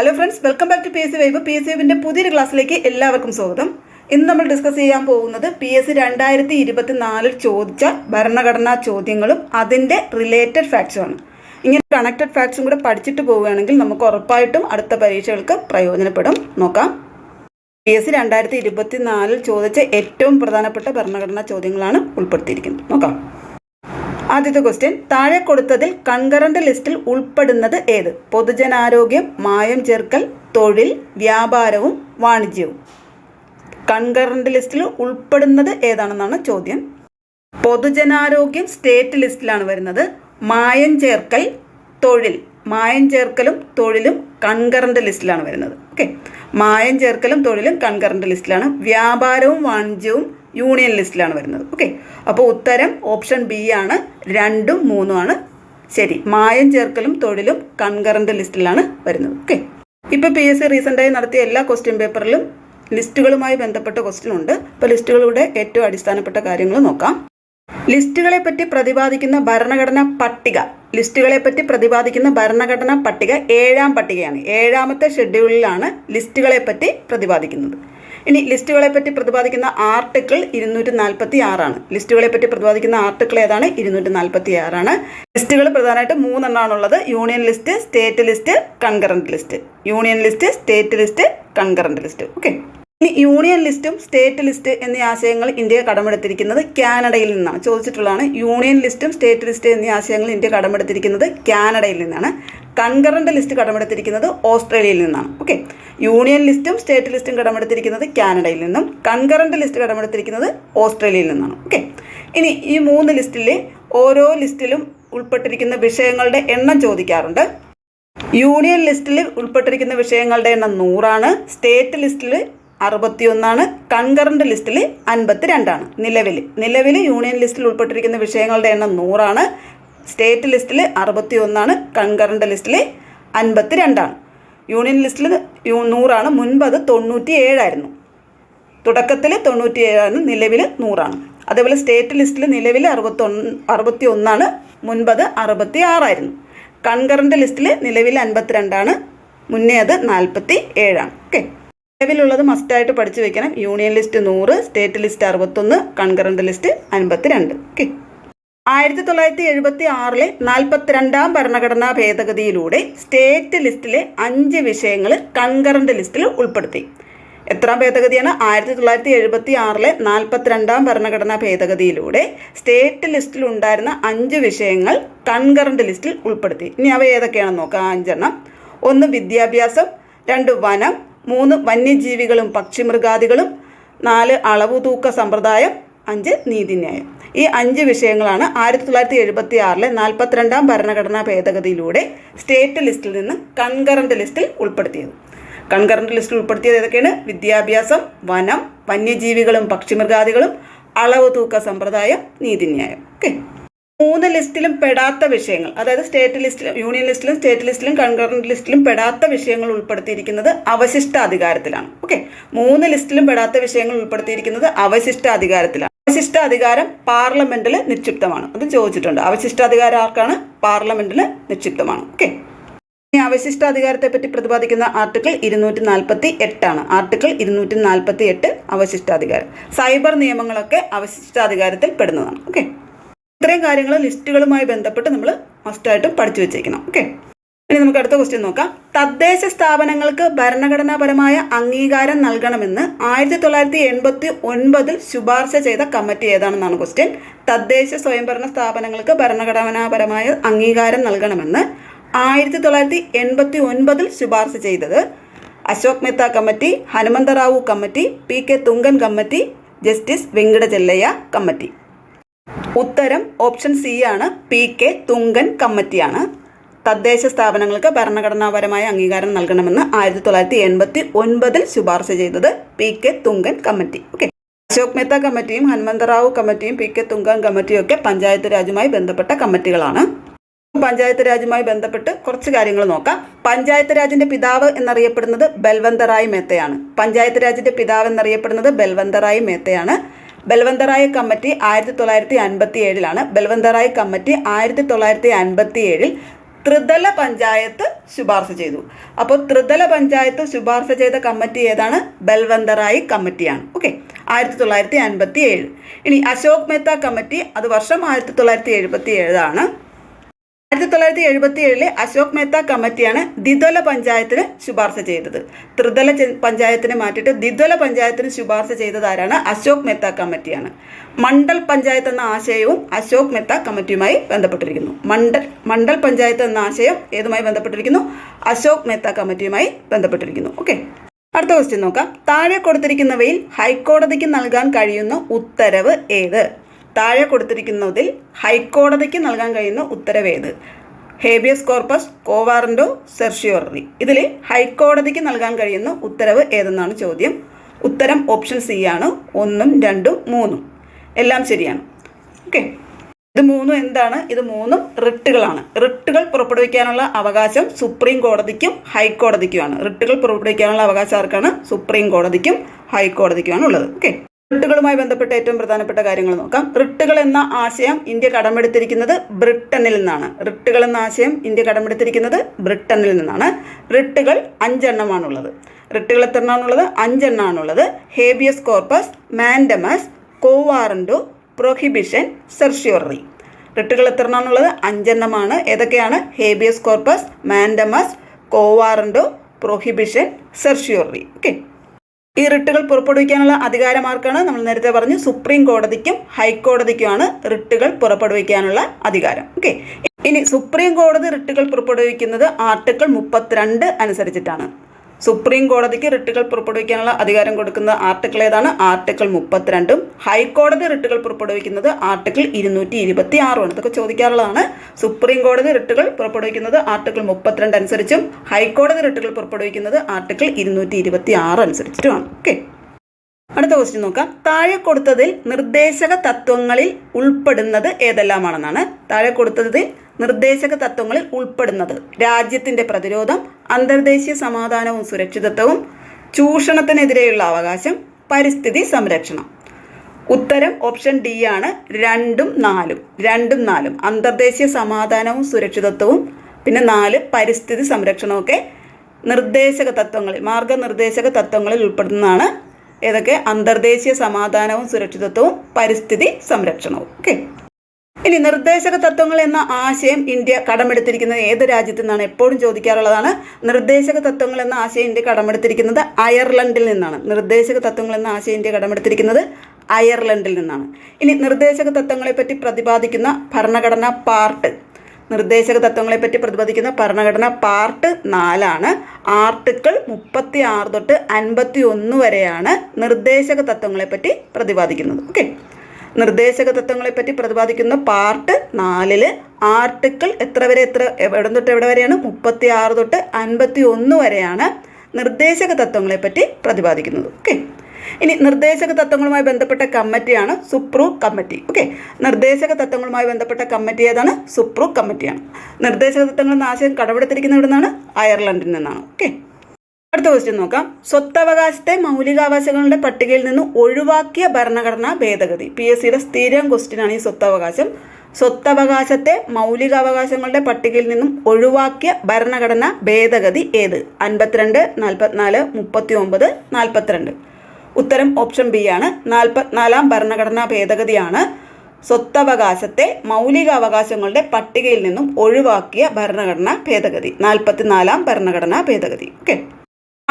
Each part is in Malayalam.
Hello friends welcome back to P S C vibe P S C പുതിയൊരു ക്ലാസ്സിലേക്ക് എല്ലാവർക്കും സ്വാഗതം. ഇന്ന് നമ്മൾ ഡിസ്കസ് ചെയ്യാൻ പോകുന്നത് പി എസ് സി രണ്ടായിരത്തി ഇരുപത്തി നാലിൽ ചോദിച്ച ഭരണഘടനാ ചോദ്യങ്ങളും അതിന്റെ റിലേറ്റഡ് ഫാക്ട്സുമാണ് ഇങ്ങനെ കണക്റ്റഡ് ഫാക്ട്സും കൂടെ പഠിച്ചിട്ട് പോവുകയാണെങ്കിൽ നമുക്ക് ഉറപ്പായിട്ടും അടുത്ത പരീക്ഷകൾക്ക് പ്രയോജനപ്പെടും. നോക്കാം. പി എസ് സി രണ്ടായിരത്തി ഇരുപത്തി നാലിൽ ചോദിച്ച ഏറ്റവും പ്രധാനപ്പെട്ട ഭരണഘടനാ ചോദ്യങ്ങളാണ് ഉൾപ്പെടുത്തിയിരിക്കുന്നത്. നോക്കാം. ആദ്യത്തെ ക്വസ്റ്റ്യൻ താഴെ കൊടുത്തതിൽ കൺകറന്റ് ലിസ്റ്റിൽ ഉൾപ്പെടുന്നത് ഏത്? പൊതുജനാരോഗ്യം മായം ചേർക്കൽ തൊഴിൽ വ്യാപാരവും വാണിജ്യവും. കൺകറന്റ് ലിസ്റ്റിൽ ഉൾപ്പെടുന്നത് ഏതാണെന്നാണ് ചോദ്യം. പൊതുജനാരോഗ്യം സ്റ്റേറ്റ് ലിസ്റ്റിലാണ് വരുന്നത്. മായം ചേർക്കൽ തൊഴിൽ. മായം ചേർക്കലും തൊഴിലും കൺകറന്റ് ലിസ്റ്റിലാണ് വരുന്നത്. ഓക്കെ മായം ചേർക്കലും തൊഴിലും കൺകറന്റ് ലിസ്റ്റിലാണ്. വ്യാപാരവും വാണിജ്യവും യൂണിയൻ ലിസ്റ്റിലാണ് വരുന്നത്. ഓക്കെ അപ്പോൾ ഉത്തരം ഓപ്ഷൻ ബി ആണ്. രണ്ടും മൂന്നും ആണ്. ശരി. മായം ചേർക്കലും തൊഴിലും കൺകറന്റ് ലിസ്റ്റിലാണ് വരുന്നത്. ഓക്കെ ഇപ്പോൾ പി എസ് സി റീസെന്റായി നടത്തിയ എല്ലാ ക്വസ്റ്റ്യൻ പേപ്പറിലും ലിസ്റ്റുകളുമായി ബന്ധപ്പെട്ട ക്വസ്റ്റ്യൻ ഉണ്ട്. അപ്പോൾ ലിസ്റ്റുകളുടെ ഏറ്റവും അടിസ്ഥാനപ്പെട്ട കാര്യങ്ങൾ നോക്കാം. ലിസ്റ്റുകളെ പറ്റി പ്രതിപാദിക്കുന്ന ഭരണഘടനാ പട്ടിക. ലിസ്റ്റുകളെ പറ്റി പ്രതിപാദിക്കുന്ന ഭരണഘടനാ പട്ടിക ഏഴാം പട്ടികയാണ്. ഏഴാമത്തെ ഷെഡ്യൂളിലാണ് ലിസ്റ്റുകളെ പറ്റി പ്രതിപാദിക്കുന്നത്. ഇനി ലിസ്റ്റുകളെ പറ്റി പ്രതിപാദിക്കുന്ന ആർട്ടിക്കിൾ ഇരുന്നൂറ്റി നാൽപ്പത്തി ആറാണ് ലിസ്റ്റുകളെ പറ്റി പ്രതിപാദിക്കുന്ന ആർട്ടിക്കിൾ ഏതാണ്? ഇരുന്നൂറ്റി നാൽപ്പത്തി ആറാണ് ലിസ്റ്റുകൾ പ്രധാനമായിട്ട് മൂന്നെണ്ണമാണുള്ളത് union list state list concurrent list. Union list state list concurrent list. Okay. ഇനി യൂണിയൻ ലിസ്റ്റും സ്റ്റേറ്റ് ലിസ്റ്റ് എന്നീ ആശയങ്ങൾ ഇന്ത്യ കടമെടുത്തിരിക്കുന്നത് കാനഡയിൽ നിന്നാണ്. ചോദിച്ചിട്ടുള്ളതാണ് യൂണിയൻ ലിസ്റ്റും സ്റ്റേറ്റ് ലിസ്റ്റ് എന്നീ ആശയങ്ങൾ ഇന്ത്യ കടമെടുത്തിരിക്കുന്നത് കാനഡയിൽ നിന്നാണ്. കൺകറന്റ് ലിസ്റ്റ് കടമെടുത്തിരിക്കുന്നത് ഓസ്ട്രേലിയയിൽ നിന്നാണ്. ഓക്കെ യൂണിയൻ ലിസ്റ്റും സ്റ്റേറ്റ് ലിസ്റ്റും കടമെടുത്തിരിക്കുന്നത് കാനഡയിൽ നിന്നും. കൺകറന്റ് ലിസ്റ്റ് കടമെടുത്തിരിക്കുന്നത് ഓസ്ട്രേലിയയിൽ നിന്നാണ്. ഓക്കെ ഇനി ഈ മൂന്ന് ലിസ്റ്റിലെ ഓരോ ലിസ്റ്റിലും ഉൾപ്പെട്ടിരിക്കുന്ന വിഷയങ്ങളുടെ എണ്ണം ചോദിക്കാറുണ്ട്. യൂണിയൻ ലിസ്റ്റിൽ ഉൾപ്പെട്ടിരിക്കുന്ന വിഷയങ്ങളുടെ എണ്ണം നൂറാണ്. സ്റ്റേറ്റ് ലിസ്റ്റിൽ അറുപത്തിയൊന്നാണ്. കൺകറന്റ് ലിസ്റ്റിൽ അൻപത്തി രണ്ടാണ് നിലവിൽ നിലവിൽ യൂണിയൻ ലിസ്റ്റിൽ ഉൾപ്പെട്ടിരിക്കുന്ന വിഷയങ്ങളുടെ എണ്ണം നൂറാണ്. സ്റ്റേറ്റ് ലിസ്റ്റിൽ അറുപത്തി ഒന്നാണ് കൺകറന്റ് ലിസ്റ്റിൽ അൻപത്തി രണ്ടാണ് യൂണിയൻ ലിസ്റ്റിൽ നൂറാണ് മുൻപ് അത് തൊണ്ണൂറ്റി ഏഴായിരുന്നു തുടക്കത്തിൽ തൊണ്ണൂറ്റി ഏഴാണ് നിലവിൽ നൂറാണ്. അതേപോലെ സ്റ്റേറ്റ് ലിസ്റ്റിൽ നിലവിൽ അറുപത്തൊന്ന് അറുപത്തി ഒന്നാണ് മുൻപത് അറുപത്തി ആറായിരുന്നു കൺകറന്റ് ലിസ്റ്റിൽ നിലവിൽ അൻപത്തിരണ്ടാണ് മുന്നേ അത് നാൽപ്പത്തി ഏഴാണ് ഓക്കെ. നിലവിലുള്ളത് മസ്റ്റായിട്ട് പഠിച്ചു വെക്കണം. യൂണിയൻ ലിസ്റ്റ് നൂറ് സ്റ്റേറ്റ് ലിസ്റ്റ് അറുപത്തൊന്ന് കൺകറന്റ് ലിസ്റ്റ് അൻപത്തി രണ്ട് ഓക്കെ. ആയിരത്തി തൊള്ളായിരത്തി എഴുപത്തി ആറിലെ നാൽപ്പത്തിരണ്ടാം ഭരണഘടനാ ഭേദഗതിയിലൂടെ സ്റ്റേറ്റ് ലിസ്റ്റിലെ അഞ്ച് വിഷയങ്ങൾ കൺകറന്റ് ലിസ്റ്റിൽ ഉൾപ്പെടുത്തി. എത്രാം ഭേദഗതിയാണ്? ആയിരത്തി തൊള്ളായിരത്തി എഴുപത്തി ആറിലെ നാൽപ്പത്തിരണ്ടാം ഭരണഘടനാ ഭേദഗതിയിലൂടെ സ്റ്റേറ്റ് ലിസ്റ്റിൽ ഉണ്ടായിരുന്ന അഞ്ച് വിഷയങ്ങൾ കൺകറന്റ് ലിസ്റ്റിൽ ഉൾപ്പെടുത്തി. ഇനി അവ ഏതൊക്കെയാണെന്ന് നോക്കാം. അഞ്ചെണ്ണം. ഒന്ന് വിദ്യാഭ്യാസം. രണ്ട് വനം. മൂന്ന് വന്യജീവികളും പക്ഷിമൃഗാദികളും. നാല് അളവുതൂക്ക സമ്പ്രദായം. അഞ്ച് നീതിന്യായം. ഈ അഞ്ച് വിഷയങ്ങളാണ് ആയിരത്തി തൊള്ളായിരത്തി എഴുപത്തി ആറിലെ നാൽപ്പത്തിരണ്ടാം ഭരണഘടനാ ഭേദഗതിയിലൂടെ സ്റ്റേറ്റ് ലിസ്റ്റിൽ നിന്ന് കൺകറന്റ് ലിസ്റ്റിൽ ഉൾപ്പെടുത്തിയത്. കൺകറന്റ് ലിസ്റ്റിൽ ഉൾപ്പെടുത്തിയത് ഏതൊക്കെയാണ്? വിദ്യാഭ്യാസം വനം വന്യജീവികളും പക്ഷിമൃഗാദികളും അളവ് തൂക്ക സമ്പ്രദായം നീതിന്യായം. ഓക്കെ മൂന്ന് ലിസ്റ്റിലും പെടാത്ത വിഷയങ്ങൾ അതായത് സ്റ്റേറ്റ് ലിസ്റ്റിലും യൂണിയൻ ലിസ്റ്റിലും സ്റ്റേറ്റ് ലിസ്റ്റിലും കൺകറന്റ് ലിസ്റ്റിലും പെടാത്ത വിഷയങ്ങൾ ഉൾപ്പെടുത്തിയിരിക്കുന്നത് അവശിഷ്ട അധികാരത്തിലാണ് ഓക്കെ മൂന്ന് ലിസ്റ്റിലും പെടാത്ത വിഷയങ്ങൾ ഉൾപ്പെടുത്തിയിരിക്കുന്നത് അവശിഷ്ട അധികാരത്തിലാണ് അവശിഷ്ട അധികാരം പാർലമെന്റിൽ നിക്ഷിപ്തമാണ്. അത് ചോദിച്ചിട്ടുണ്ട്. അവശിഷ്ടാധികാരം ആർക്കാണ്? പാർലമെന്റിൽ നിക്ഷിപ്തമാണ്. ഓക്കെ. ഇനി അവശിഷ്ടാധികാരത്തെ പറ്റി പ്രതിപാദിക്കുന്ന ആർട്ടിക്കിൾ ഇരുന്നൂറ്റി നാൽപ്പത്തി എട്ടാണ് ആർട്ടിക്കിൾ ഇരുന്നൂറ്റി നാൽപ്പത്തി എട്ട് അവശിഷ്ടാധികാരം. സൈബർ നിയമങ്ങളൊക്കെ അവശിഷ്ടാധികാരത്തിൽ പെടുന്നതാണ്. ഓക്കെ. ഇത്രയും കാര്യങ്ങൾ ലിസ്റ്റുകളുമായി ബന്ധപ്പെട്ട് നമ്മൾ മസ്റ്റായിട്ടും പഠിച്ചു വെച്ചേക്കണം. ഓക്കെ. ഇനി നമുക്ക് അടുത്ത ക്വസ്റ്റ്യൻ നോക്കാം. തദ്ദേശ സ്ഥാപനങ്ങൾക്ക് ഭരണഘടനാപരമായ അംഗീകാരം നൽകണമെന്ന് ആയിരത്തി തൊള്ളായിരത്തി എൺപത്തി ഒൻപതിൽ ശുപാർശ ചെയ്ത കമ്മിറ്റി ഏതാണെന്നാണ് ക്വസ്റ്റ്യൻ തദ്ദേശ സ്വയംഭരണ സ്ഥാപനങ്ങൾക്ക് ഭരണഘടനാപരമായ അംഗീകാരം നൽകണമെന്ന് ആയിരത്തി തൊള്ളായിരത്തി എൺപത്തി ഒൻപതിൽ ശുപാർശ ചെയ്തത് Ashok Mehta committee Hanumantharao committee P K Thungon committee justice Venkatachaliah committee. ഉത്തരം ഓപ്ഷൻ സി ആണ്. പി കെ തുങ്കൻ കമ്മിറ്റിയാണ്. തദ്ദേശ സ്ഥാപനങ്ങൾക്ക് ഭരണഘടനാപരമായ അംഗീകാരം നൽകണമെന്ന് ആയിരത്തി തൊള്ളായിരത്തി എൺപത്തി ഒൻപതിൽ ശുപാർശ ചെയ്തത് P K Thungon committee. Okay. Ashok Mehta കമ്മിറ്റിയും ഹനുമന്തറാവു കമ്മിറ്റിയും പി കെ തുങ്കൻ കമ്മിറ്റിയും ഒക്കെ പഞ്ചായത്ത് രാജുമായി ബന്ധപ്പെട്ട കമ്മിറ്റികളാണ്. പഞ്ചായത്ത് രാജുമായി ബന്ധപ്പെട്ട് കുറച്ച് കാര്യങ്ങൾ നോക്കാം. പഞ്ചായത്ത് രാജിന്റെ പിതാവ് എന്നറിയപ്പെടുന്നത് ബൽവന്തറായ് മേത്തയാണ്. പഞ്ചായത്ത് രാജിന്റെ പിതാവ് എന്നറിയപ്പെടുന്നത് ബൽവന്തറായ് മേത്തയാണ്. ബൽവന്തറായ് കമ്മിറ്റി ആയിരത്തി തൊള്ളായിരത്തി അൻപത്തി ഏഴിലാണ്. ബൽവന്തറായ് കമ്മിറ്റി ആയിരത്തി തൊള്ളായിരത്തി അൻപത്തി ഏഴിൽ ത്രിതല പഞ്ചായത്ത് ശുപാർശ ചെയ്തു. അപ്പോൾ ത്രിതല പഞ്ചായത്ത് ശുപാർശ ചെയ്ത കമ്മിറ്റി ഏതാണ്? ബൽവന്തറായി കമ്മിറ്റിയാണ്. ഓക്കെ. ആയിരത്തി തൊള്ളായിരത്തി അൻപത്തി ഏഴ് ഇനി അശോക് മെഹ്ത്ത കമ്മിറ്റി അത് വർഷം ആയിരത്തി തൊള്ളായിരത്തി എഴുപത്തി ഏഴാണ് ആയിരത്തി തൊള്ളായിരത്തി എഴുപത്തി ഏഴിലെ അശോക് മേത്ത കമ്മിറ്റിയാണ് ദ്വിതല പഞ്ചായത്തിന് ശുപാർശ ചെയ്തത്. ത്രിതല പഞ്ചായത്തിനെ മാറ്റിയിട്ട് ദ്വിതല പഞ്ചായത്തിന് ശുപാർശ ചെയ്തത് ആരാണ്? അശോക് മേത്ത കമ്മിറ്റിയാണ്. മണ്ഡൽ പഞ്ചായത്ത് എന്ന ആശയവും അശോക് മേത്ത കമ്മിറ്റിയുമായി ബന്ധപ്പെട്ടിരിക്കുന്നു. മണ്ഡൽ മണ്ഡൽ പഞ്ചായത്ത് എന്ന ആശയം ഏതുമായി ബന്ധപ്പെട്ടിരിക്കുന്നു? അശോക് മേത്ത കമ്മിറ്റിയുമായി ബന്ധപ്പെട്ടിരിക്കുന്നു. ഓക്കെ. അടുത്ത ക്വസ്റ്റ്യൻ നോക്കാം. താഴെ കൊടുത്തിരിക്കുന്നവയിൽ ഹൈക്കോടതിക്ക് നൽകാൻ കഴിയുന്ന ഉത്തരവ് ഏത്? താഴെ കൊടുത്തിരിക്കുന്നതിൽ ഹൈക്കോടതിക്ക് നൽകാൻ കഴിയുന്ന ഉത്തരവേത്? ഹേബിയസ് കോർപ്പസ് കോവാറൻഡോ സെർഷിയോറി ഇതിൽ ഹൈക്കോടതിക്ക് നൽകാൻ കഴിയുന്ന ഉത്തരവ് ഏതെന്നാണ് ചോദ്യം? ഉത്തരം ഓപ്ഷൻ സി ആണ്. ഒന്നും രണ്ടും മൂന്നും. എല്ലാം ശരിയാണ്. ഓക്കെ. ഇത് മൂന്നും എന്താണ്? ഇത് മൂന്നും റിട്ടുകളാണ്. റിട്ടുകൾ പുറപ്പെടുവിക്കാനുള്ള അവകാശം സുപ്രീം കോടതിക്കും ഹൈക്കോടതിക്കുമാണ്. റിട്ടുകൾ പുറപ്പെടുവിക്കാനുള്ള അവകാശം ആർക്കാണ്? സുപ്രീം കോടതിക്കും ഹൈക്കോടതിക്കുമാണ് ഉള്ളത്. ഓക്കെ. റിട്ടുകളുമായി ബന്ധപ്പെട്ട ഏറ്റവും പ്രധാനപ്പെട്ട കാര്യങ്ങൾ നോക്കാം. റിട്ടുകൾ എന്ന ആശയം ഇന്ത്യ കടമെടുത്തിരിക്കുന്നത് ബ്രിട്ടനിൽ നിന്നാണ്. റിട്ടുകൾ എന്ന ആശയം ഇന്ത്യ കടമെടുത്തിരിക്കുന്നത് ബ്രിട്ടനിൽ നിന്നാണ്. റിട്ടുകൾ അഞ്ചെണ്ണമാണുള്ളത്. റിട്ടുകൾ എത്ര എണ്ണമാണുള്ളത് അഞ്ചെണ്ണമാണുള്ളത് habeas corpus mandamus quo warranto prohibition certiorari. റിട്ടുകൾ എത്ര എണ്ണമാണുള്ളത് അഞ്ചെണ്ണമാണ്. ഏതൊക്കെയാണ്? Habeas corpus mandamus quo warranto prohibition certiorari. Okay. ഈ റിട്ടുകൾ പുറപ്പെടുവിക്കാനുള്ള അധികാരമാർക്കാണ് നമ്മൾ നേരത്തെ പറഞ്ഞു. സുപ്രീം കോടതിക്കും ഹൈക്കോടതിക്കുമാണ് റിട്ടുകൾ പുറപ്പെടുവിക്കാനുള്ള അധികാരം. ഓക്കെ ഇനി സുപ്രീം കോടതി റിട്ടുകൾ പുറപ്പെടുവിക്കുന്നത് ആർട്ടിക്കിൾ മുപ്പത്തിരണ്ട് അനുസരിച്ചിട്ടാണ്. സുപ്രീം കോടതിക്ക് റിട്ടുകൾ പുറപ്പെടുവിക്കാനുള്ള അധികാരം കൊടുക്കുന്ന ആർട്ടിക്കിൾ ഏതാണ്? ആർട്ടിക്കിൾ മുപ്പത്തിരണ്ടും. ഹൈക്കോടതി റിട്ടുകൾ പുറപ്പെടുവിക്കുന്നത് ആർട്ടിക്കിൾ ഇരുന്നൂറ്റി ഇരുപത്തി ആറുമാണ് ഇതൊക്കെ ചോദിക്കാറുള്ളതാണ് സുപ്രീം കോടതി റിട്ടുകൾ പുറപ്പെടുവിക്കുന്നത് ആർട്ടിക്കിൾ മുപ്പത്തിരണ്ട് അനുസരിച്ചും ഹൈക്കോടതി റിട്ടുകൾ പുറപ്പെടുവിക്കുന്നത് ആർട്ടിക്കിൾ ഇരുന്നൂറ്റി ഇരുപത്തി ആറ് അനുസരിച്ചിട്ടുമാണ്. ഓക്കെ. അടുത്ത ക്വസ്റ്റ്യൻ നോക്കാം. താഴെ കൊടുത്തതിൽ നിർദ്ദേശക തത്വങ്ങളിൽ ഉൾപ്പെടുന്നത് ഏതെല്ലാമാണെന്നാണ്. താഴെ കൊടുത്തതിൽ നിർദ്ദേശക തത്വങ്ങളിൽ ഉൾപ്പെടുന്നത്. രാജ്യത്തിന്റെ പ്രതിരോധം അന്തർദേശീയ സമാധാനവും സുരക്ഷിതത്വവും ചൂഷണത്തിനെതിരെയുള്ള അവകാശം പരിസ്ഥിതി സംരക്ഷണം. ഉത്തരം ഓപ്ഷൻ ഡി ആണ്. രണ്ടും നാലും. രണ്ടും നാലും. അന്തർദേശീയ സമാധാനവും സുരക്ഷിതത്വവും പിന്നെ നാല് പരിസ്ഥിതി സംരക്ഷണമൊക്കെ നിർദ്ദേശക തത്വങ്ങളിൽ മാർഗനിർദ്ദേശക തത്വങ്ങളിൽ ഉൾപ്പെടുന്നതാണ്. ഏതൊക്കെ? അന്തർദേശീയ സമാധാനവും സുരക്ഷിതത്വവും പരിസ്ഥിതി സംരക്ഷണവും. ഓക്കെ. ഇനി നിർദ്ദേശക തത്വങ്ങൾ എന്ന ആശയം ഇന്ത്യ കടമെടുത്തിരിക്കുന്നത് ഏത് രാജ്യത്തു നിന്നാണ് എപ്പോഴും ചോദിക്കാറുള്ളതാണ്. നിർദ്ദേശക തത്വങ്ങൾ എന്ന ആശയം ഇന്ത്യ കടമെടുത്തിരിക്കുന്നത് അയർലൻഡിൽ നിന്നാണ്. നിർദ്ദേശക തത്വങ്ങൾ എന്ന ആശയം ഇന്ത്യ കടമെടുത്തിരിക്കുന്നത് അയർലൻഡിൽ നിന്നാണ്. ഇനി നിർദ്ദേശക തത്വങ്ങളെപ്പറ്റി പ്രതിപാദിക്കുന്ന ഭരണഘടനാ പാർട്ട്. നിർദ്ദേശക തത്വങ്ങളെപ്പറ്റി പ്രതിപാദിക്കുന്ന ഭരണഘടന പാർട്ട് നാലാണ്. ആർട്ടിക്കിൾ മുപ്പത്തി ആറ് തൊട്ട് അൻപത്തി ഒന്ന് വരെയാണ് നിർദ്ദേശക തത്വങ്ങളെപ്പറ്റി പ്രതിപാദിക്കുന്നത്. ഓക്കെ. നിർദ്ദേശക തത്വങ്ങളെപ്പറ്റി പ്രതിപാദിക്കുന്ന പാർട്ട് നാലിൽ ആർട്ടിക്കിൾ എത്ര വരെ എത്ര എവിടെ തൊട്ട് എവിടെ വരെയാണ്? മുപ്പത്തി ആറ് തൊട്ട് അൻപത്തി ഒന്ന് വരെയാണ് നിർദ്ദേശക തത്വങ്ങളെപ്പറ്റി പ്രതിപാദിക്കുന്നത്. ഓക്കെ? ഇനി നിർദ്ദേശക തത്വങ്ങളുമായി ബന്ധപ്പെട്ട കമ്മിറ്റിയാണ് സുപ്രൂ കമ്മിറ്റി. ഓക്കെ? നിർദ്ദേശക തത്വങ്ങളുമായി ബന്ധപ്പെട്ട കമ്മിറ്റി ഏതാണ്? സുപ്രൂ കമ്മിറ്റിയാണ്. നിർദ്ദേശക തത്വങ്ങൾ എന്ന ആശയം കടമെടുത്തിരിക്കുന്ന ഇവിടെ നിന്നാണ് അയർലൻഡിൽ നിന്നാണ്. ഓക്കെ? അടുത്ത ക്വസ്റ്റ്യൻ നോക്കാം. സ്വത്തവകാശത്തെ മൗലികാവകാശങ്ങളുടെ പട്ടികയിൽ നിന്ന് ഒഴിവാക്കിയ ഭരണഘടനാ ഭേദഗതി. പി എസ് സിയുടെ സ്ഥിരം ക്വസ്റ്റ്യനാണ് ഈ സ്വത്തവകാശം. സ്വത്തവകാശത്തെ മൗലികാവകാശങ്ങളുടെ പട്ടികയിൽ നിന്നും ഒഴിവാക്കിയ ഭരണഘടനാ ഭേദഗതി ഏത്? അൻപത്തിരണ്ട് നാൽപ്പത്തിനാല് മുപ്പത്തി ഒമ്പത് നാൽപ്പത്തിരണ്ട് ഉത്തരം ഓപ്ഷൻ ബി ആണ്. നാൽപ്പത്തിനാലാം ഭരണഘടനാ ഭേദഗതിയാണ് സ്വത്തവകാശത്തെ മൗലികാവകാശങ്ങളുടെ പട്ടികയിൽ നിന്നും ഒഴിവാക്കിയ ഭരണഘടനാ ഭേദഗതി. നാൽപ്പത്തിനാലാം ഭരണഘടനാ ഭേദഗതി. ഓക്കെ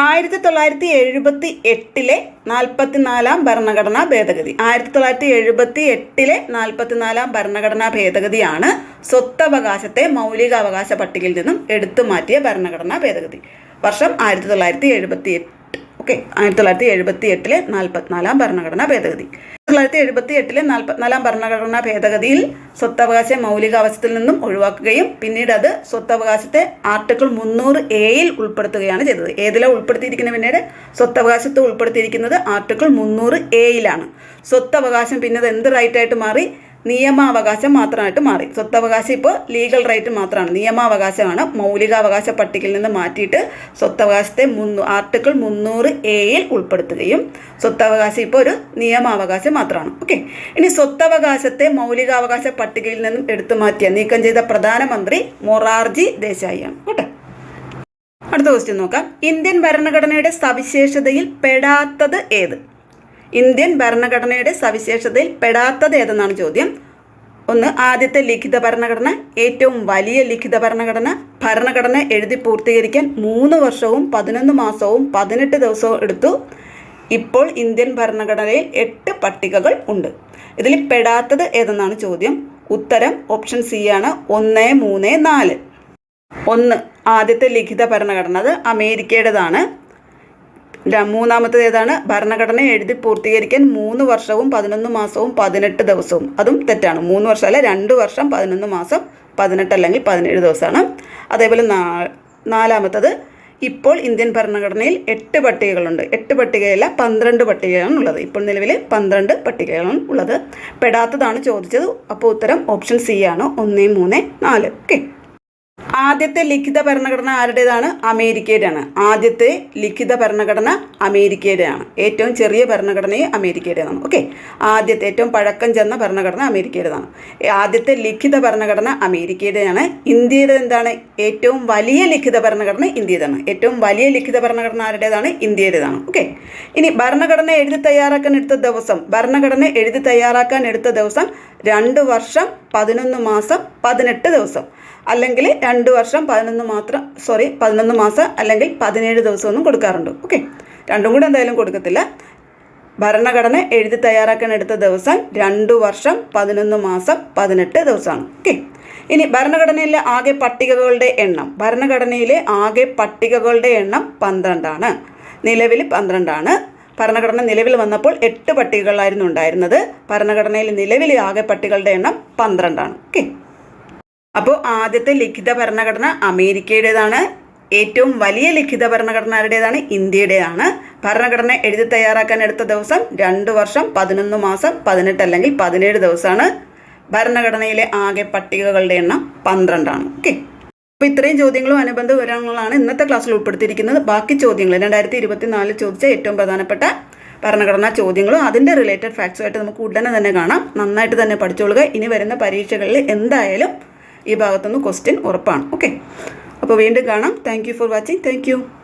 ആയിരത്തി തൊള്ളായിരത്തി എഴുപത്തി എട്ടിലെ നാൽപ്പത്തിനാലാം ഭരണഘടനാ ഭേദഗതി. ആയിരത്തി തൊള്ളായിരത്തി എഴുപത്തി എട്ടിലെ നാൽപ്പത്തിനാലാം ഭരണഘടനാ ഭേദഗതിയാണ് സ്വത്തവകാശത്തെ മൗലികാവകാശ പട്ടികയിൽ നിന്നും എടുത്തു മാറ്റിയ ഭരണഘടനാ ഭേദഗതി. വർഷം ആയിരത്തി തൊള്ളായിരത്തി എഴുപത്തി എട്ട് ഓക്കെ ആയിരത്തി തൊള്ളായിരത്തി എഴുപത്തി എട്ടിലെ നാൽപ്പത്തിനാലാം ഭരണഘടനാ ഭേദഗതി. ആയിരത്തി തൊള്ളായിരത്തി എഴുപത്തി എട്ടിലെ നാൽപ്പത്തിനാലാം ഭരണഘടനാ ഭേദഗതിയിൽ സ്വത്തവകാശ മൗലികാവകാശത്തിൽ നിന്നും ഒഴിവാക്കുകയും പിന്നീട് അത് സ്വത്തവകാശത്തെ ആർട്ടിക്കിൾ മുന്നൂറ് എയിൽ ഉൾപ്പെടുത്തുകയാണ് ചെയ്തത്. ഏതിലാണ് ഉൾപ്പെടുത്തിയിരിക്കുന്ന പിന്നീട്? സ്വത്തവകാശത്തെ ഉൾപ്പെടുത്തിയിരിക്കുന്നത് ആർട്ടിക്കിൾ മുന്നൂറ് എയിലാണ് സ്വത്തവകാശം പിന്നെ അത് എന്ത് റൈറ്റായിട്ട് മാറി? നിയമാവകാശം മാത്രമായിട്ട് മാറി. സ്വത്തവകാശം ഇപ്പോൾ ലീഗൽ റൈറ്റ് മാത്രമാണ്. നിയമാവകാശമാണ്. മൗലികാവകാശ പട്ടികയിൽ നിന്ന് മാറ്റിയിട്ട് സ്വത്തവകാശത്തെ മുന്നൂ ആർട്ടിക്കിൾ മുന്നൂറ് എയിൽ ഉൾപ്പെടുത്തുകയും സ്വത്തവകാശം ഇപ്പോൾ ഒരു നിയമാവകാശം മാത്രമാണ്. ഓക്കെ ഇനി സ്വത്തവകാശത്തെ മൗലികാവകാശ പട്ടികയിൽ നിന്നും എടുത്തു മാറ്റിയ നീക്കം ചെയ്ത പ്രധാനമന്ത്രി മൊറാർജി ദേശായിയാണ്. കേട്ടോ? അടുത്ത ക്വസ്റ്റ്യൻ നോക്കാം. ഇന്ത്യൻ ഭരണഘടനയുടെ സവിശേഷതയിൽ പെടാത്തത് ഏത്? ഇന്ത്യൻ ഭരണഘടനയുടെ സവിശേഷതയിൽ പെടാത്തത് ഏതെന്നാണ് ചോദ്യം. ഒന്ന് ആദ്യത്തെ ലിഖിത ഭരണഘടന. ഏറ്റവും വലിയ ലിഖിത ഭരണഘടന. ഭരണഘടന എഴുതി പൂർത്തീകരിക്കാൻ മൂന്ന് വർഷവും പതിനൊന്ന് മാസവും പതിനെട്ട് ദിവസവും എടുത്തു. ഇപ്പോൾ ഇന്ത്യൻ ഭരണഘടനയിൽ എട്ട് പട്ടികകൾ ഉണ്ട്. ഇതിൽ പെടാത്തത് ഏതെന്നാണ് ചോദ്യം? ഉത്തരം ഓപ്ഷൻ സി ആണ്. ഒന്ന് മൂന്ന് നാല്. ഒന്ന് ആദ്യത്തെ ലിഖിത ഭരണഘടന. അത് അമേരിക്കയുടേതാണ്. മൂന്നാമത്തേത് ഏതാണ്? ഭരണഘടന എഴുതി പൂർത്തീകരിക്കാൻ മൂന്ന് വർഷവും പതിനൊന്ന് മാസവും പതിനെട്ട് ദിവസവും. അതും തെറ്റാണ്. മൂന്ന് വർഷം രണ്ട് വർഷം പതിനൊന്ന് മാസം പതിനെട്ട് അല്ലെങ്കിൽ പതിനേഴ് ദിവസമാണ്. അതേപോലെ നാ നാലാമത്തത് ഇപ്പോൾ ഇന്ത്യൻ ഭരണഘടനയിൽ എട്ട് പട്ടികകളുണ്ട്. എട്ട് പട്ടികയല്ല പന്ത്രണ്ട് പട്ടികയാണ് ഉള്ളത്. ഇപ്പോൾ നിലവിൽ പന്ത്രണ്ട് പട്ടികകളാണ് ഉള്ളത്. പെടാത്തതാണ് ചോദിച്ചത്. അപ്പോൾ ഉത്തരം ഓപ്ഷൻ സി ആണ്. ഒന്ന് മൂന്ന് നാല്. ഓക്കെ. ആദ്യത്തെ ലിഖിത ഭരണഘടന ആരുടേതാണ്? അമേരിക്കയുടെയാണ് ആദ്യത്തെ ലിഖിത ഭരണഘടന അമേരിക്കയുടെയാണ് ഏറ്റവും ചെറിയ ഭരണഘടനയും അമേരിക്കയുടേതാണ്. ഓക്കെ? ആദ്യത്തെ ഏറ്റവും പഴക്കം ചെന്ന ഭരണഘടന അമേരിക്കയുടേതാണ്. ആദ്യത്തെ ലിഖിത ഭരണഘടന അമേരിക്കയുടെയാണ് ഇന്ത്യയുടെ എന്താണ്? ഏറ്റവും വലിയ ലിഖിത ഭരണഘടന ഇന്ത്യയുടേതാണ്. ഏറ്റവും വലിയ ലിഖിത ഭരണഘടന ആരുടേതാണ്? ഇന്ത്യയുടേതാണ്. ഓക്കെ? ഇനി ഭരണഘടന എഴുതി തയ്യാറാക്കാൻ എടുത്ത ദിവസം ഭരണഘടന എഴുതി തയ്യാറാക്കാൻ എടുത്ത ദിവസം രണ്ട് വർഷം പതിനൊന്ന് മാസം പതിനെട്ട് ദിവസം. അല്ലെങ്കിൽ രണ്ട് വർഷം പതിനൊന്ന് മാത്രം സോറി പതിനൊന്ന് മാസം അല്ലെങ്കിൽ പതിനേഴ് ദിവസമൊന്നും കൊടുക്കാറുണ്ട്. ഓക്കെ രണ്ടും കൂടെ എന്തായാലും കൊടുക്കത്തില്ല. ഭരണഘടന എഴുതി തയ്യാറാക്കാൻ എടുത്ത ദിവസം രണ്ട് വർഷം പതിനൊന്ന് മാസം പതിനെട്ട് ദിവസമാണ്. ഓക്കെ ഇനി ഭരണഘടനയിലെ ആകെ പട്ടികകളുടെ എണ്ണം. ഭരണഘടനയിലെ ആകെ പട്ടികകളുടെ എണ്ണം പന്ത്രണ്ടാണ്. നിലവിൽ പന്ത്രണ്ടാണ്. ഭരണഘടന നിലവിൽ വന്നപ്പോൾ എട്ട് പട്ടികകളായിരുന്നു ഉണ്ടായിരുന്നത്. ഭരണഘടനയിൽ നിലവിൽ ആകെ പട്ടികളുടെ എണ്ണം പന്ത്രണ്ടാണ്. ഓക്കെ അപ്പോൾ ആദ്യത്തെ ലിഖിത ഭരണഘടന അമേരിക്കയുടേതാണ്. ഏറ്റവും വലിയ ലിഖിത ഭരണഘടന ആരുടേതാണ് ഇന്ത്യയുടേതാണ്. ഭരണഘടന എഴുതി തയ്യാറാക്കാൻ എടുത്ത ദിവസം രണ്ട് വർഷം പതിനൊന്ന് മാസം പതിനെട്ട് അല്ലെങ്കിൽ പതിനേഴ് ദിവസമാണ്. ഭരണഘടനയിലെ ആകെ പട്ടികകളുടെ എണ്ണം പന്ത്രണ്ടാണ്. ഓക്കെ. അപ്പോൾ ഇത്രയും ചോദ്യങ്ങളും അനുബന്ധ വിവരങ്ങളാണ് ഇന്നത്തെ ക്ലാസ്സിൽ ഉൾപ്പെടുത്തിയിരിക്കുന്നത്. ബാക്കി ചോദ്യങ്ങൾ രണ്ടായിരത്തി ഇരുപത്തി നാലിൽ ചോദിച്ച ഏറ്റവും പ്രധാനപ്പെട്ട ഭരണഘടനാ ചോദ്യങ്ങളും അതിന്റെ റിലേറ്റഡ് ഫാക്ട്സുമായിട്ട് നമുക്ക് ഉടനെ തന്നെ കാണാം. നന്നായിട്ട് തന്നെ പഠിച്ചോളുക. ഇനി വരുന്ന പരീക്ഷകളിൽ എന്തായാലും ഈ ഭാഗത്തുനിന്ന് ക്വസ്റ്റ്യൻ ഉറപ്പാണ്. ഓക്കെ അപ്പോൾ വീണ്ടും കാണാം. Thank for watching thank